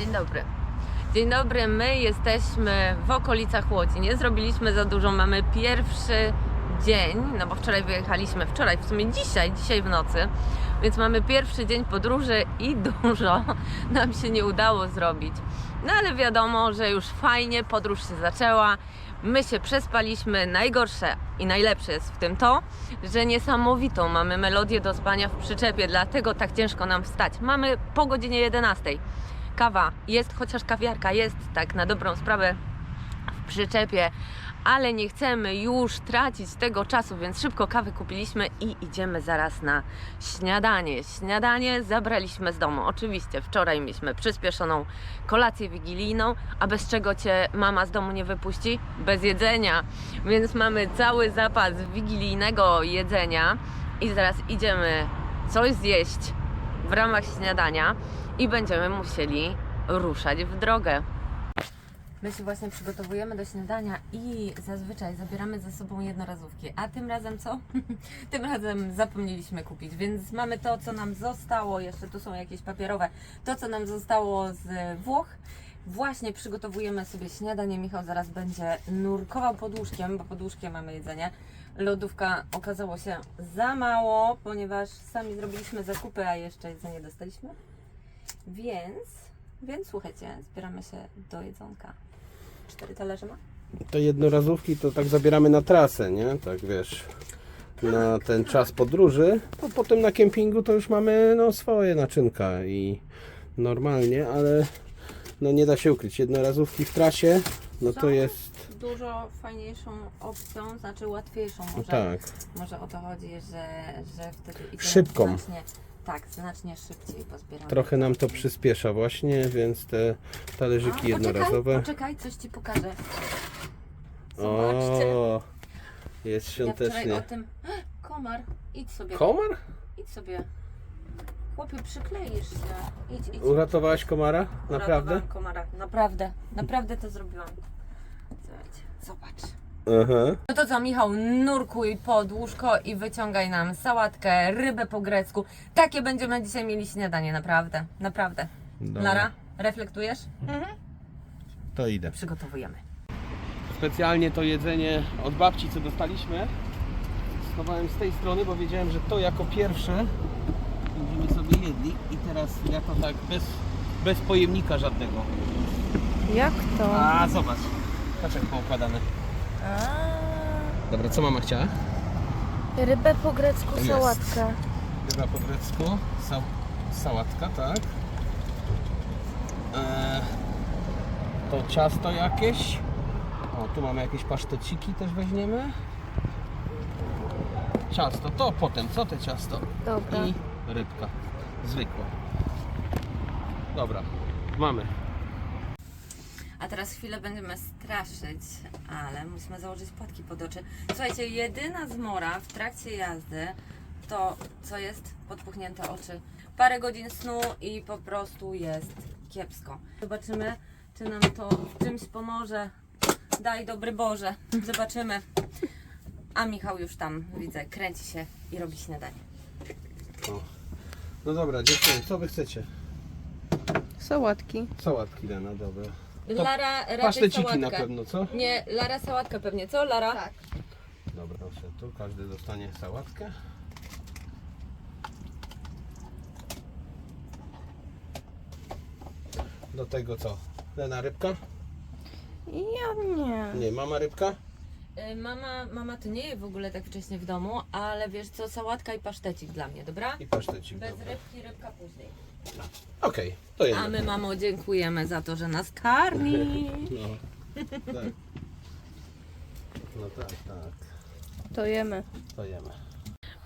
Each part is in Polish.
Dzień dobry. Dzień dobry, my jesteśmy w okolicach Łodzi. Nie zrobiliśmy za dużo, mamy pierwszy dzień, no bo wczoraj wyjechaliśmy, wczoraj, w sumie dzisiaj, dzisiaj w nocy, więc mamy pierwszy dzień podróży i dużo nam się nie udało zrobić. No ale wiadomo, że już fajnie, podróż się zaczęła, my się przespaliśmy. Najgorsze i najlepsze jest w tym to, że niesamowitą mamy melodię do spania w przyczepie, dlatego tak ciężko nam wstać. Mamy po godzinie 11 kawa jest, chociaż kawiarka jest, tak na dobrą sprawę w przyczepie, ale nie chcemy już tracić tego czasu, więc szybko kawę kupiliśmy i idziemy zaraz na śniadanie. Śniadanie zabraliśmy z domu. Oczywiście wczoraj mieliśmy przyspieszoną kolację wigilijną, a bez czego cię mama z domu nie wypuści? Bez jedzenia. Więc mamy cały zapas wigilijnego jedzenia i zaraz idziemy coś zjeść w ramach śniadania i będziemy musieli ruszać w drogę. My się właśnie przygotowujemy do śniadania i zazwyczaj zabieramy ze sobą jednorazówki. A tym razem co? tym razem zapomnieliśmy kupić, więc mamy to, co nam zostało. Jeszcze tu są jakieś papierowe. To, co nam zostało z Włoch. Właśnie przygotowujemy sobie śniadanie. Michał zaraz będzie nurkował pod łóżkiem, bo pod łóżkiem mamy jedzenie. Lodówka okazało się za mało, ponieważ sami zrobiliśmy zakupy, a jeszcze jedzenie dostaliśmy. Więc, więc słuchajcie, zbieramy się do jedzonka. Cztery talerze ma? Te jednorazówki to tak zabieramy na trasę, nie? Tak wiesz, na ten czas podróży. To potem na kempingu to już mamy no, swoje naczynka i normalnie, ale no nie da się ukryć. Jednorazówki w trasie, no to Są jest Dużo fajniejszą opcją, znaczy łatwiejszą no może. tak. Może o to chodzi, że, że wtedy idziemy Szybką. Znacznie, tak, znacznie szybciej pozbieramy. Trochę nam to przyspiesza właśnie, więc te A, talerzyki jednorazowe. Poczekaj, poczekaj, coś Ci pokażę. Zobaczcie. O, jest Ja wczoraj świątecznie. o tym... Komar, idź sobie, Komar? idź sobie. Chłopie, przykleisz się. Idź, idź. Uratowałaś komara? Naprawdę? Uratowałam komara. Naprawdę, naprawdę to zrobiłam. Słuchajcie, zobacz. Aha. No to co, Michał, nurkuj pod łóżko i wyciągaj nam sałatkę, rybę po grecku. Takie będziemy dzisiaj mieli śniadanie, naprawdę, naprawdę. Dobra. Lara, reflektujesz? To idę. Przygotowujemy. Specjalnie to jedzenie od babci, co dostaliśmy, schowałem z tej strony, bo wiedziałem, że to jako pierwsze będziemy sobie jedli i teraz ja to tak bez, bez pojemnika żadnego. Jak to? A zobacz, patrz jak poukładane. Dobra, co mama chciała? Rybę po grecku, Jest. sałatkę. Ryba po grecku, sa sałatka, tak. Eee, to ciasto jakieś. O, tu mamy jakieś paszteciki też weźmiemy. Ciasto, to potem, co te ciasto? Dobra. I rybka, zwykła. Dobra, mamy. A teraz chwilę będziemy straszyć, ale musimy założyć płatki pod oczy. Słuchajcie, jedyna zmora w trakcie jazdy to, co jest podpuchnięte oczy. Parę godzin snu i po prostu jest kiepsko. Zobaczymy, czy nam to w czymś pomoże. Daj dobry Boże. Zobaczymy. A Michał już tam, widzę, kręci się i robi śniadanie. O. No dobra, dziewczyny, co wy chcecie? Sałatki. Sałatki dana, dobra. To Lara raczej Paszteciki sałatkę. na pewno, co? Nie, Lara sałatkę pewnie, co Lara? Tak. Dobra, proszę, tu każdy dostanie sałatkę. Do tego co? Lena rybka? Ja nie. Nie, mama rybka? Y, Mama, mama to nie je w ogóle tak wcześnie w domu, ale wiesz co, sałatka i pasztecik dla mnie, dobra? I pasztecik. Bez dobra. rybki, rybka później. Okej, to A my mamo dziękujemy za to, że nas karmi. No. Tak. No tak, tak. To jemy. To jemy.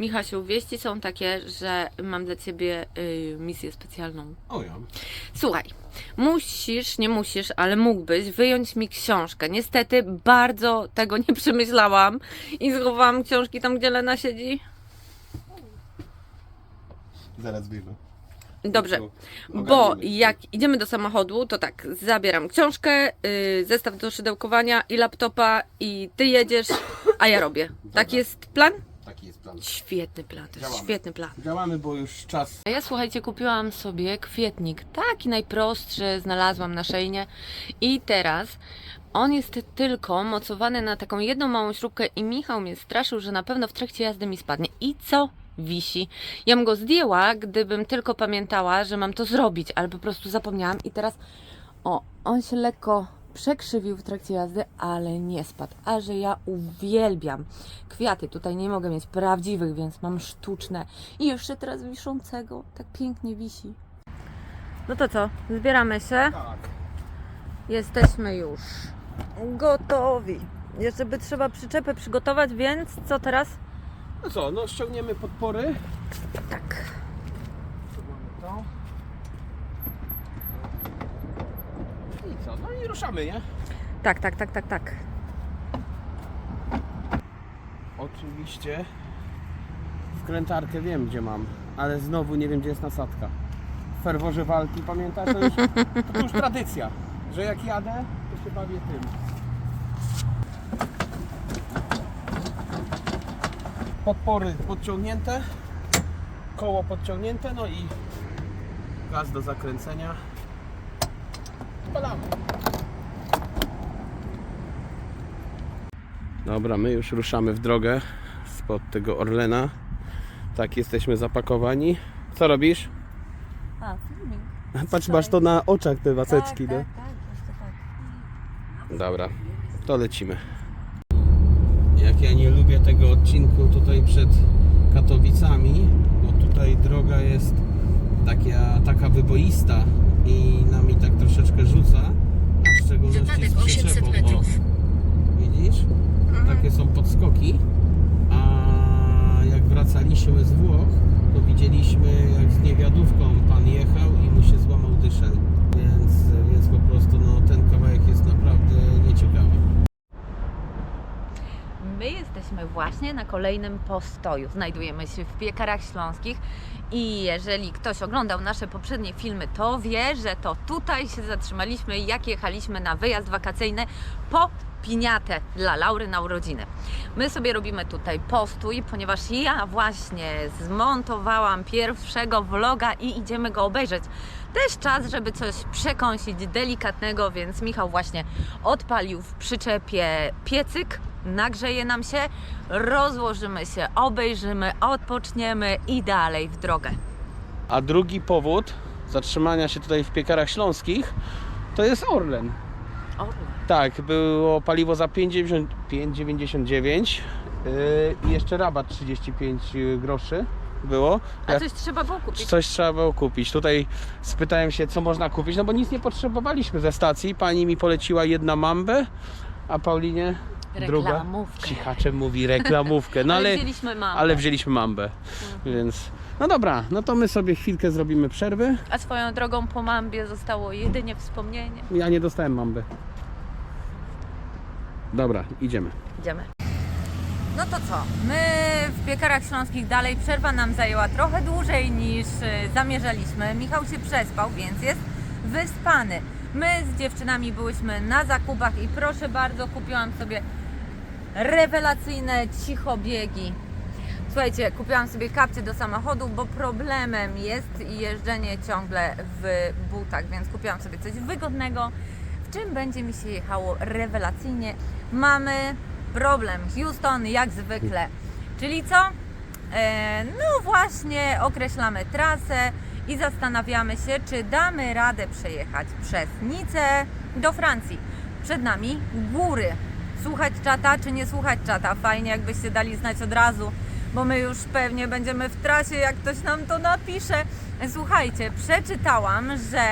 Michasiu, wieści są takie, że mam dla ciebie y, misję specjalną. O ja. Słuchaj, musisz, nie musisz, ale mógłbyś wyjąć mi książkę. Niestety bardzo tego nie przemyślałam i schowałam książki tam, gdzie Lena siedzi. Zaraz wyjmę. Dobrze, Ogarniemy. bo jak idziemy do samochodu, to tak, zabieram książkę, y, zestaw do szydełkowania i laptopa i ty jedziesz, a ja robię. Tak jest plan? Taki jest plan. Świetny plan, to jest Działamy. świetny plan. Działamy, bo już czas. A Ja słuchajcie, kupiłam sobie kwietnik, taki najprostszy, znalazłam na szejnie i teraz on jest tylko mocowany na taką jedną małą śrubkę i Michał mnie straszył, że na pewno w trakcie jazdy mi spadnie. I co? Wisi. Ja bym go zdjęła, gdybym tylko pamiętała, że mam to zrobić, ale po prostu zapomniałam i teraz o, on się lekko przekrzywił w trakcie jazdy, ale nie spadł. A że ja uwielbiam kwiaty, tutaj nie mogę mieć prawdziwych, więc mam sztuczne i jeszcze teraz wiszącego, tak pięknie wisi. No to co, zbieramy się, Tak. jesteśmy już gotowi. Jeszcze by trzeba przyczepę przygotować, więc co teraz? No co, no ściągniemy podpory. Tak. To. I co, no i ruszamy, nie? Tak, tak, tak, tak, tak. Oczywiście wkrętarkę wiem gdzie mam, ale znowu nie wiem gdzie jest nasadka. W ferworze walki, pamiętasz? To już, to już tradycja, że jak jadę, to się bawię tym. Podpory podciągnięte, koło podciągnięte, no i gaz do zakręcenia. Spalamy. Dobra, my już ruszamy w drogę spod tego Orlena. Tak, jesteśmy zapakowani. Co robisz? A, filmik. Patrz, masz to na oczach te waseczki, tak, no. tak, jeszcze tak. Dobra, to lecimy. Jak ja nie lubię tego odcinku tutaj przed Katowicami, bo tutaj droga jest taka, taka wyboista i nami tak troszeczkę rzuca, a w szczególności z przyczepą. O, widzisz? Takie są podskoki, a jak wracaliśmy z Włoch, to widzieliśmy jak z niewiadówką pan jechał i mu się złamał dyszel, więc, więc po prostu no, ten kawałek jest naprawdę nieciekawy. My jesteśmy właśnie na kolejnym postoju. Znajdujemy się w Piekarach Śląskich i jeżeli ktoś oglądał nasze poprzednie filmy, to wie, że to tutaj się zatrzymaliśmy, jak jechaliśmy na wyjazd wakacyjny po piniatę dla Laury na urodziny. My sobie robimy tutaj postój, ponieważ ja właśnie zmontowałam pierwszego vloga i idziemy go obejrzeć. Też czas, żeby coś przekąsić delikatnego, więc Michał właśnie odpalił w przyczepie piecyk, nagrzeje nam się, rozłożymy się, obejrzymy, odpoczniemy i dalej w drogę. A drugi powód zatrzymania się tutaj w piekarach śląskich to jest Orlen. O, Tak, było paliwo za 5,90 5,99 yy, i jeszcze rabat 35 groszy było. a coś trzeba było kupić. Coś trzeba było kupić. Tutaj spytałem się, co można kupić, no bo nic nie potrzebowaliśmy ze stacji. Pani mi poleciła jedna mambę, a Paulinie druga. Reklamówkę. Cichaczem mówi reklamówkę. No ale, ale, wzięliśmy mamę. ale wzięliśmy mambę, więc no dobra, no to my sobie chwilkę zrobimy przerwy. A swoją drogą po mambie zostało jedynie wspomnienie. Ja nie dostałem mamby. Dobra, idziemy. Idziemy. No to co? My w piekarach śląskich dalej przerwa nam zajęła trochę dłużej niż y, zamierzaliśmy. Michał się przespał, więc jest wyspany. My z dziewczynami byłyśmy na zakupach i proszę bardzo, kupiłam sobie rewelacyjne cichobiegi. Słuchajcie, kupiłam sobie kapcie do samochodu, bo problemem jest jeżdżenie ciągle w butach, więc kupiłam sobie coś wygodnego, w czym będzie mi się jechało rewelacyjnie. Mamy problem Houston jak zwykle. Czyli co? E, no właśnie, określamy trasę i zastanawiamy się, czy damy radę przejechać przez Nicę do Francji. Przed nami góry. Słuchać czata, czy nie słuchać czata? Fajnie, jakbyście dali znać od razu, bo my już pewnie będziemy w trasie, jak ktoś nam to napisze. Słuchajcie, przeczytałam, że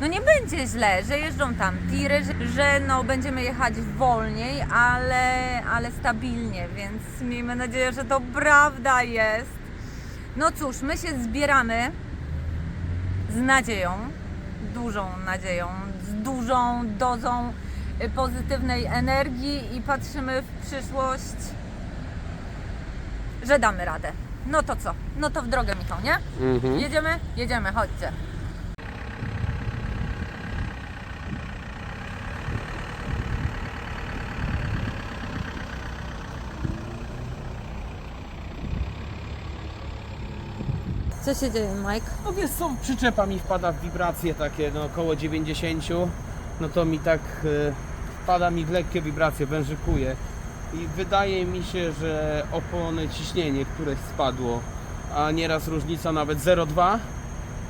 no nie będzie źle, że jeżdżą tam tiry, że, no będziemy jechać wolniej, ale, ale stabilnie, więc miejmy nadzieję, że to prawda jest. No cóż, my się zbieramy z nadzieją, dużą nadzieją, z dużą dozą pozytywnej energii i patrzymy w przyszłość, że damy radę. No to co? No to w drogę, Michał, nie? Mhm. Jedziemy? Jedziemy, chodźcie. Co się dzieje, Mike? No wiesz co, przyczepa mi wpada w wibracje takie no około 90, no to mi tak e, wpada mi w lekkie wibracje, wężykuje i wydaje mi się, że opony ciśnienie któreś spadło, a nieraz różnica nawet 0,2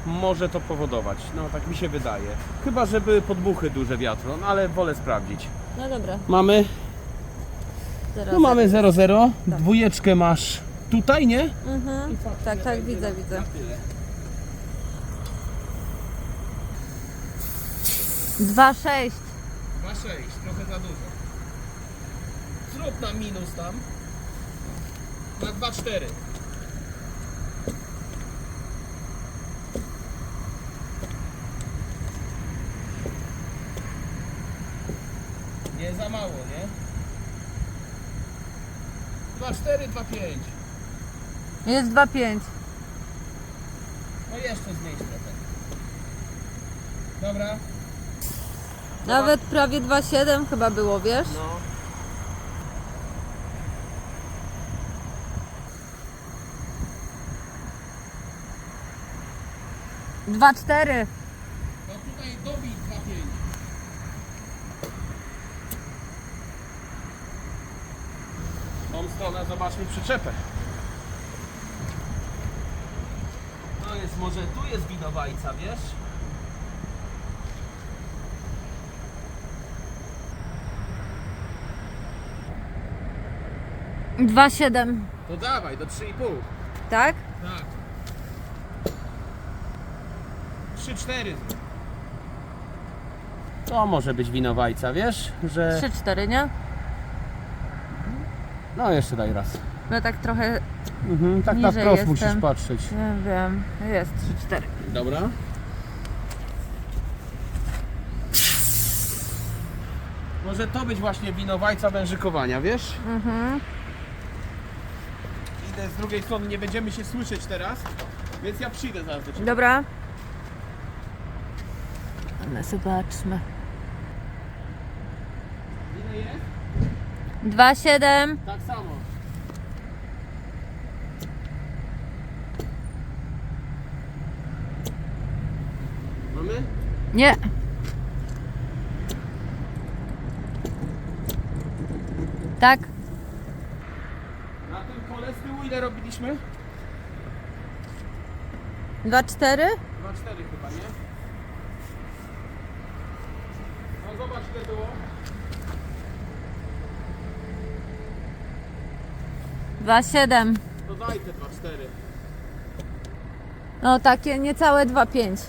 może to powodować, no tak mi się wydaje. Chyba, że były podmuchy duże wiatru, no ale wolę sprawdzić. No dobra, Mamy, zaraz. no mamy 0,0, dwójeczkę masz tutaj, nie? Mhm. Tak, tak, widzę, widzę. Tyle. Dwa sześć. 2,6, trochę za dużo. Zrób na minus tam. Na 2,4. Nie za mało, nie? 2,4, 2,5. Jest dwa pięć. No jeszcze zmniejsz trochę. Dobra. Nawet prawie dwa siedem chyba było, wiesz? No. Dwa cztery. No tutaj dobij 2,5. Tą stronę zobaczmy przyczepę. To jest może tu jest winowajca, wiesz? Dwa siedem. To dawaj, do 3,5. Tak? Tak. 3-4. To może być winowajca, wiesz? Że. Trzy cztery, nie? No jeszcze daj raz. No tak trochę, Mhm, tak na Niżej wprost jestem. musisz patrzeć. nie wiem, jest trzy cztery. Dobra. Może to być właśnie winowajca wężykowania, wiesz? Mhm. Idę z drugiej strony, nie będziemy się słyszeć teraz, więc ja przyjdę zaraz do ciebie. Dobra. Ale zobaczmy. Ile jest? Dwa siedem. Tak samo. Mamy? Nie. Tak? Na tym kole z tyłu ile robiliśmy? Dwa cztery? 2-4 chyba, nie? No zobacz ile było. Dwa siedem. To daj te 2-4. No takie niecałe dwa pięć.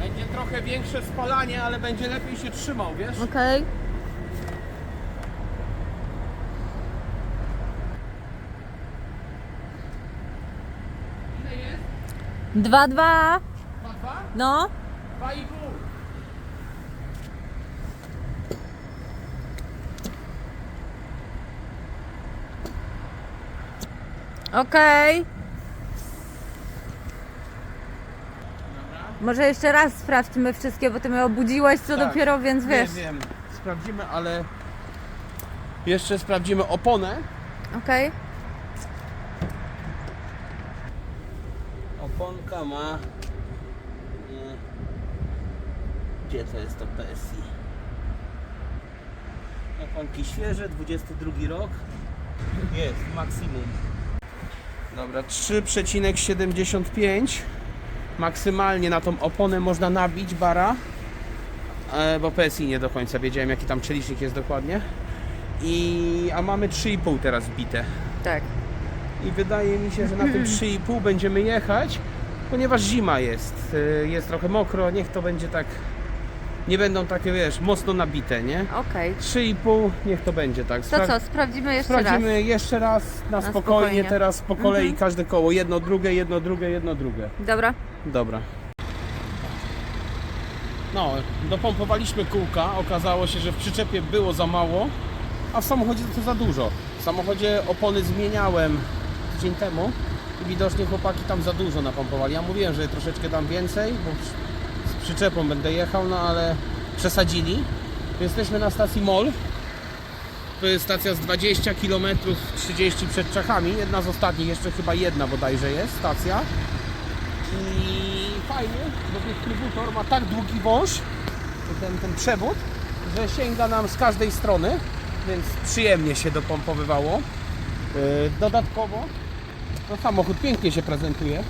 Będzie trochę większe spalanie, ale będzie lepiej się trzymał, wiesz? Okej. Ile Dwa dwa. 2-2? No. 2,5. Okej. Dobra. Może jeszcze raz sprawdźmy wszystkie, bo ty mnie obudziłeś co Tak. dopiero, więc wiesz. Nie wiem, sprawdzimy, ale jeszcze sprawdzimy oponę. Okej. Oponka ma. e, Gdzie to jest to PSI? Oponki świeże, 22 rok. Jest, maksimum. Dobra, 3,75 maksymalnie na tą oponę można nabić bara, e, bo PSI nie do końca wiedziałem jaki tam przelicznik jest dokładnie. I, a mamy 3,5 teraz bite. Tak. I wydaje mi się, że na tym 3,5 będziemy jechać, ponieważ zima jest. y, Jest trochę mokro, niech to będzie tak. Nie będą takie, wiesz, mocno nabite, nie? Okej. 3,5 niech to będzie tak. To co, sprawdzimy jeszcze Sprawdzimy raz. jeszcze raz na, spokojnie, spokojnie. teraz po kolei Mhm. każde koło. Jedno, drugie, jedno, drugie, jedno, drugie. Dobra. Dobra. No, dopompowaliśmy kółka. Okazało się, że w przyczepie było za mało, a w samochodzie to za dużo. W samochodzie opony zmieniałem tydzień temu i widocznie chłopaki tam za dużo napompowali. Ja mówiłem, że troszeczkę dam więcej, bo z przyczepą będę jechał, no ale przesadzili. Jesteśmy na stacji MOL To jest stacja z 20 km 30 przed Czechami. Jedna z ostatnich, jeszcze chyba jedna bodajże jest stacja. I fajnie, bo dystrybutor ma tak długi wąż, ten, ten przewód, że sięga nam z każdej strony, więc przyjemnie się dopompowywało. Yy, Dodatkowo no, samochód pięknie się prezentuje.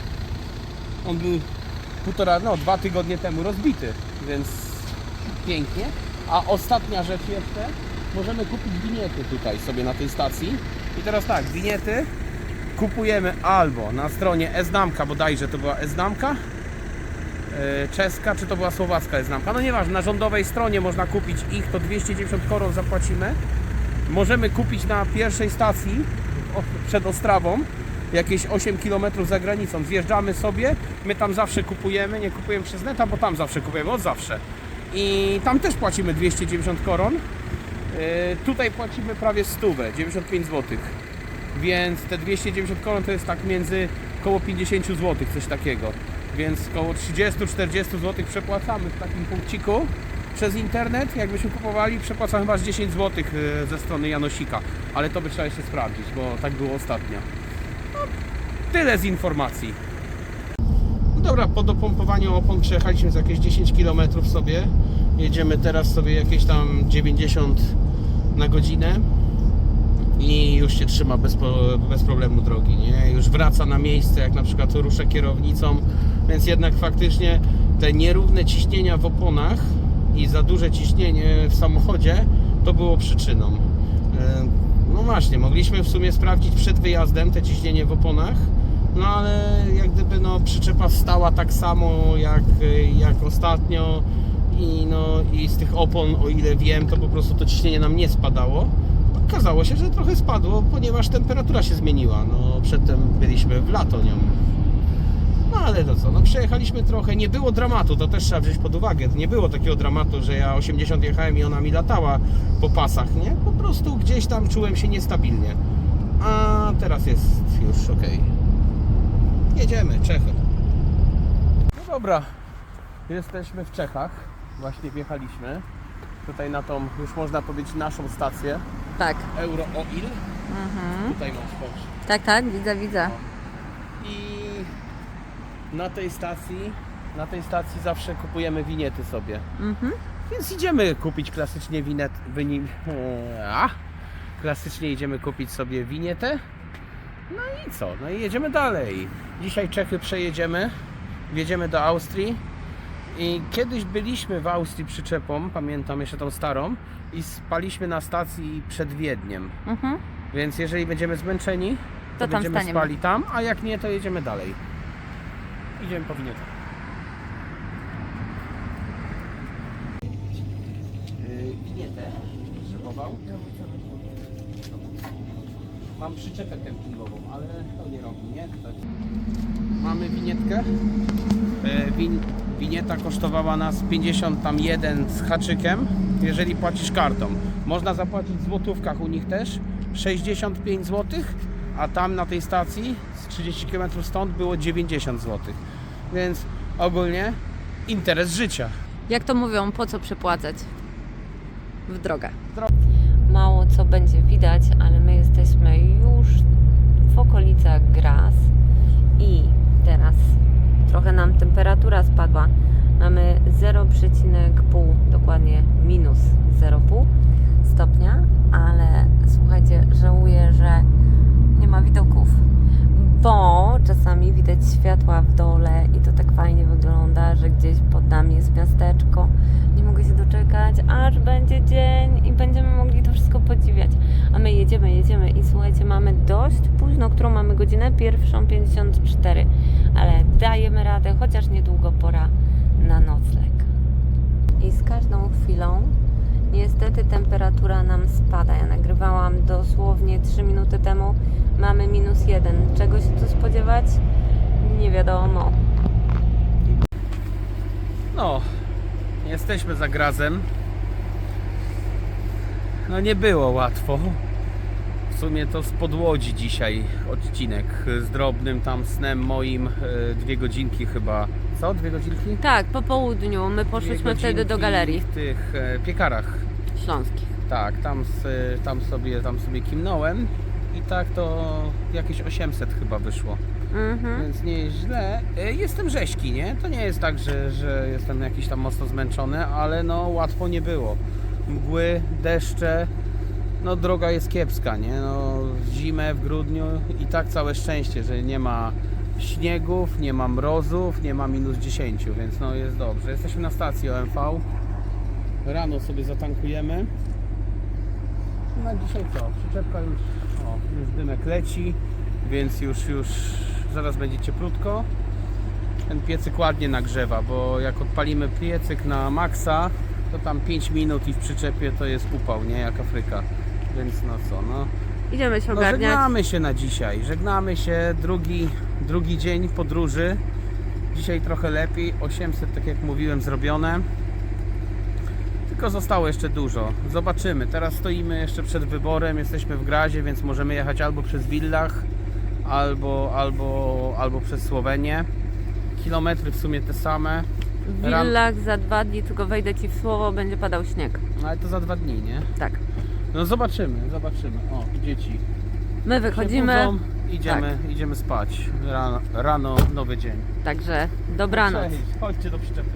On był półtora, no dwa tygodnie temu rozbity, więc pięknie. A ostatnia rzecz jeszcze, możemy kupić winiety tutaj sobie na tej stacji. I teraz tak, winiety kupujemy albo na stronie Eznamka, bodajże to była Eznamka, e, czeska, czy to była słowacka Eznamka, no nieważne, na rządowej stronie można kupić ich, to 290 koron zapłacimy. Możemy kupić na pierwszej stacji przed Ostrawą, jakieś 8 km za granicą. Zjeżdżamy sobie, my tam zawsze kupujemy, nie kupujemy przez neta, bo tam zawsze kupujemy, od zawsze. I tam też płacimy 290 koron. Yy, Tutaj płacimy prawie 100, 95 zł. Więc te 290 koron to jest tak między około 50 zł, coś takiego. Więc około 30-40 zł przepłacamy w takim punkciku przez internet. Jakbyśmy kupowali, przepłacamy chyba z 10 zł ze strony Janosika. Ale to by trzeba jeszcze sprawdzić, bo tak było ostatnio. Tyle z informacji. No dobra, po dopompowaniu opon przejechaliśmy z jakieś 10 km sobie. Jedziemy teraz sobie jakieś tam 90 na godzinę i już się trzyma bez, bez problemu drogi, nie? Już wraca na miejsce, jak na przykład ruszę kierownicą, więc jednak faktycznie te nierówne ciśnienia w oponach i za duże ciśnienie w samochodzie to było przyczyną. E, No właśnie, mogliśmy w sumie sprawdzić przed wyjazdem te ciśnienie w oponach, no ale jak gdyby no przyczepa stała tak samo jak, jak ostatnio i no i z tych opon, o ile wiem, to po prostu to ciśnienie nam nie spadało. Okazało się, że trochę spadło, ponieważ temperatura się zmieniła. No przedtem byliśmy w lato nią. No ale to co, no przejechaliśmy trochę, nie było dramatu, to też trzeba wziąć pod uwagę. Nie było takiego dramatu, że ja 80 jechałem i ona mi latała po pasach, nie? Po prostu gdzieś tam czułem się niestabilnie. A teraz jest już ok. Jedziemy, Czechy. No dobra, jesteśmy w Czechach. Właśnie wjechaliśmy. Tutaj na tą, już można powiedzieć, naszą stację. Tak. Euro Oil. Mhm. Tutaj masz spokój. Tak, tak, widzę, widzę. I na tej stacji, na tej stacji zawsze kupujemy winiety sobie. Mhm. Więc idziemy kupić klasycznie winet, wyni, a, klasycznie idziemy kupić sobie winietę. No i co? No i jedziemy dalej. Dzisiaj Czechy przejedziemy, wjedziemy do Austrii. I kiedyś byliśmy w Austrii przyczepą, pamiętam jeszcze tą starą, i spaliśmy na stacji przed Wiedniem. Mhm. Więc jeżeli będziemy zmęczeni, to, To tam będziemy staniemy. spali tam, a jak nie, to jedziemy dalej. Idziemy po winietę. Yy, winietę potrzebował. Mam przyczepę kempingową, ale to nie robi, nie? Tak. Mamy winietkę. E, Win, winieta kosztowała nas 51 z haczykiem, jeżeli płacisz kartą. Można zapłacić w złotówkach u nich też 65 zł, a tam na tej stacji z 30 km stąd było 90 zł. Więc ogólnie interes życia. Jak to mówią, po co przepłacać w drogę? Dro- Mało co będzie widać, ale my jesteśmy już w okolicach Graz i teraz trochę nam temperatura spadła. Mamy 0,5, dokładnie minus 0,5 stopnia, ale słuchajcie, żałuję, że nie ma widoków, bo czasami widać światła w dole i to tak fajnie wygląda, że gdzieś pod nami jest miasteczko. Nie mogę się doczekać, aż będzie dzień i będziemy mogli to wszystko podziwiać. A my jedziemy, jedziemy i słuchajcie, mamy dość późno, którą mamy godzinę? Pierwszą 54, ale dajemy radę, chociaż niedługo pora na nocleg. I z każdą chwilą niestety temperatura nam spada. Ja nagrywałam dosłownie 3 minuty temu, mamy minus 1. Czego się tu spodziewać? Nie wiadomo. No, jesteśmy za Grazem. No nie było łatwo. W sumie to z podłodzi dzisiaj odcinek z drobnym tam snem moim. e, Dwie godzinki chyba. Co? Dwie godzinki? Tak, po południu my poszliśmy wtedy do galerii W tych e, piekarach. śląskich. Tak, tam, tam, sobie, tam sobie kimnąłem i tak to jakieś 800 chyba wyszło. Mhm. Więc nie jest źle. E, Jestem rzeźki, nie? To nie jest tak, że, że jestem jakiś tam mocno zmęczony, ale no łatwo nie było. Mgły, deszcze, no droga jest kiepska, nie? No zimę, w grudniu i tak całe szczęście, że nie ma śniegów, nie ma mrozów, nie ma minus 10, więc no jest dobrze. Jesteśmy na stacji OMV. Rano sobie zatankujemy. Na dzisiaj co? Przyczepka już, o, już dymek leci, więc już, już zaraz będzie cieplutko. Ten piecyk ładnie nagrzewa, bo jak odpalimy piecyk na maksa, to tam 5 minut i w przyczepie to jest upał, nie? Jak Afryka. Więc no co, no. Idziemy się No ogarniać. żegnamy się na dzisiaj. Żegnamy się. Drugi, drugi dzień podróży. Dzisiaj trochę lepiej. 800, tak jak mówiłem, zrobione. Tylko zostało jeszcze dużo. Zobaczymy. Teraz stoimy jeszcze przed wyborem. Jesteśmy w Grazie, więc możemy jechać albo przez Villach, albo, albo, albo przez Słowenię. Kilometry w sumie te same. W Ram- Willach za dwa dni, tylko wejdę Ci w słowo, będzie padał śnieg. No, Ale to za dwa dni, nie? Tak. No zobaczymy, zobaczymy. O, dzieci. My się wychodzimy, budzą, Idziemy, idziemy spać. Rano, rano nowy dzień. także dobranoc. Cześć, chodźcie do przyczepy.